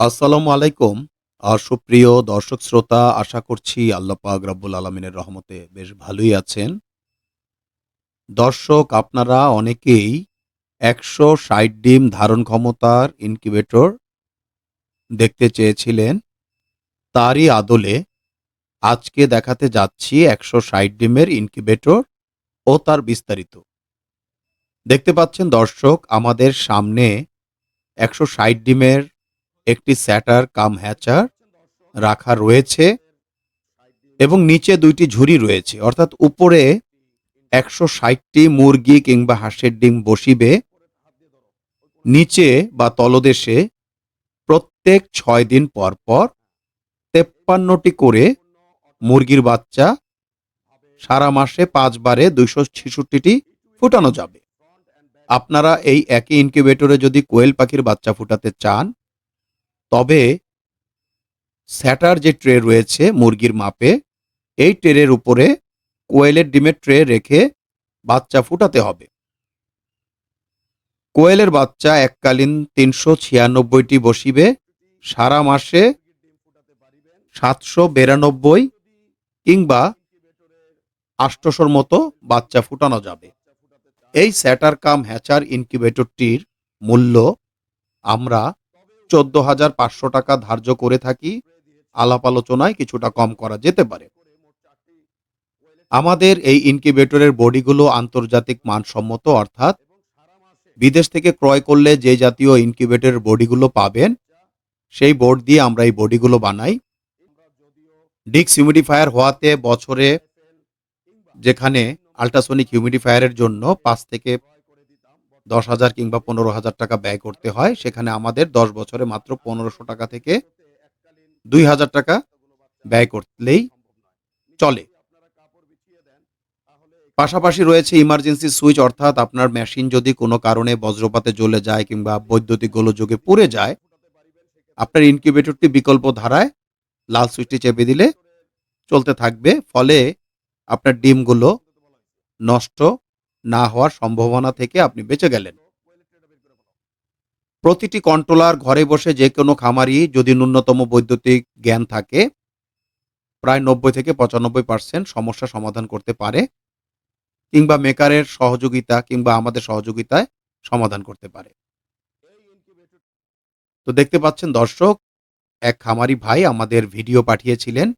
আসসালামু আলাইকুম। আর সুপ্রিয় দর্শক শ্রোতা, আশা করছি আল্লাহ পাক রব্বুল আলমিনের রহমতে বেশ ভালোই আছেন। দর্শক, আপনারা অনেকেই একশো ষাট ডিম ধারণ ক্ষমতার ইনকিউবেটর দেখতে চেয়েছিলেন। তারই আদলে আজকে দেখাতে যাচ্ছি একশো ষাট ডিমের ইনকিউবেটর ও তার বিস্তারিত। দেখতে পাচ্ছেন দর্শক, আমাদের সামনে একশো ষাট ডিমের একটি স্যাটার, কাম হ্যাচার রাখা রয়েছে এবং নিচে দুইটি ঝুড়ি রয়েছে। অর্থাৎ উপরে একশো ষাটটি মুরগি কিংবা হাঁসের ডিম বসিবে। নিচে বা তলদেশে প্রত্যেক ছয় দিন পর পর তেপ্পান্নটি করে মুরগির বাচ্চা সারা মাসে পাঁচবারে দুইশো ছেষট্টিটি ফুটানো যাবে। আপনারা এই একই ইনকিউবেটরে যদি কোয়েল পাখির বাচ্চা ফুটাতে চান তবে স্যাটার যে ট্রে রয়েছে মুরগির মাপে, এই ট্রের উপরে কোয়েলের ডিমের ট্রে রেখে বাচ্চা ফুটাতে হবে। কোয়েলের বাচ্চা এককালীন তিনশো ছিয়ানব্বইটি বসিবে, সারা মাসে সাতশো বিরানব্বই কিংবা আষ্টশোর মতো বাচ্চা ফুটানো যাবে। এই স্যাটার কাম হ্যাচার ইনকিউবেটরটির মূল্য আমরা চোদ্দ হাজার পাঁচশো টাকা ধার্য করে থাকি। আলাপ আলোচনায় কিছুটা কম করা যেতে পারে। আমাদের এই ইনকিউবেটরের বডিগুলো আন্তর্জাতিক মানসম্মত, অর্থাৎ বিদেশ থেকে ক্রয় করলে যে জাতীয় ইনকিউবেটরের বডিগুলো পাবেন, সেই বোর্ড দিয়ে আমরা এই বডিগুলো বানাই। ডিক্স হিউমিডিফায়ার হওয়াতে বছরে যেখানে আল্ট্রাসোনিক হিউমিডিফায়ারের জন্য পাঁচ থেকে দশ হাজার কিংবা পনেরো হাজার টাকা ব্যয় করতে হয়। সেখানে আমাদের দশ বছরে মাত্র পনেরোশো টাকা থেকে দুই হাজার টাকা ব্যয় করলেই চলে। পাশাপাশি রয়েছে ইমার্জেন্সি সুইচ অর্থাৎ আপনার মেশিন যদি কোনো কারণে বজ্রপাতে জ্বলে যায় কিংবা বৈদ্যুতিক গোলযোগে পুড়ে যায়, আপনার ইনকিউবেটরটি বিকল্প ধারায় লাল সুইচটি চেপে দিলে চলতে থাকবে। ফলে আপনার ডিমগুলো নষ্ট না হওয়ার সম্ভাবনা থেকে আপনি বেঁচে গেলেন। প্রতিটি কন্ট্রোলার ঘরে বসে যে কোনো খামারই যদি ন্যূনতম বৈদ্যুতিক জ্ঞান থাকে, প্রায় নব্বই থেকে পঁচানব্বই পার্সেন্ট সমস্যা সমাধান করতে পারে কিংবা মেকারের সহযোগিতা কিংবা আমাদের সহযোগিতায় সমাধান করতে পারে। তো দেখতে পাচ্ছেন দর্শক, এক খামারি ভাই আমাদের ভিডিও পাঠিয়েছিলেন,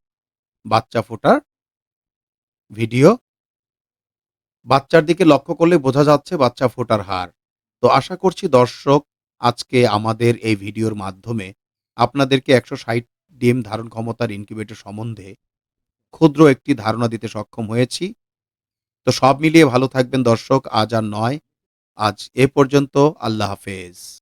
বাচ্চা ফোটার ভিডিও। বাচ্চার দিকে লক্ষ্য করলে বোঝা যাচ্ছে বাচ্চা ফোটার হার। তো আশা করছি দর্শক, আজকে আমাদের এই ভিডিওর মাধ্যমে আপনাদেরকে একশো ষাট ডিম ধারণ ক্ষমতার ইনকিউবেটর সম্বন্ধে ক্ষুদ্র একটি ধারণা দিতে সক্ষম হয়েছি। তো সব মিলিয়ে ভালো থাকবেন দর্শক, আজ আর নয়। আজ এ পর্যন্ত আল্লাহ হাফেজ।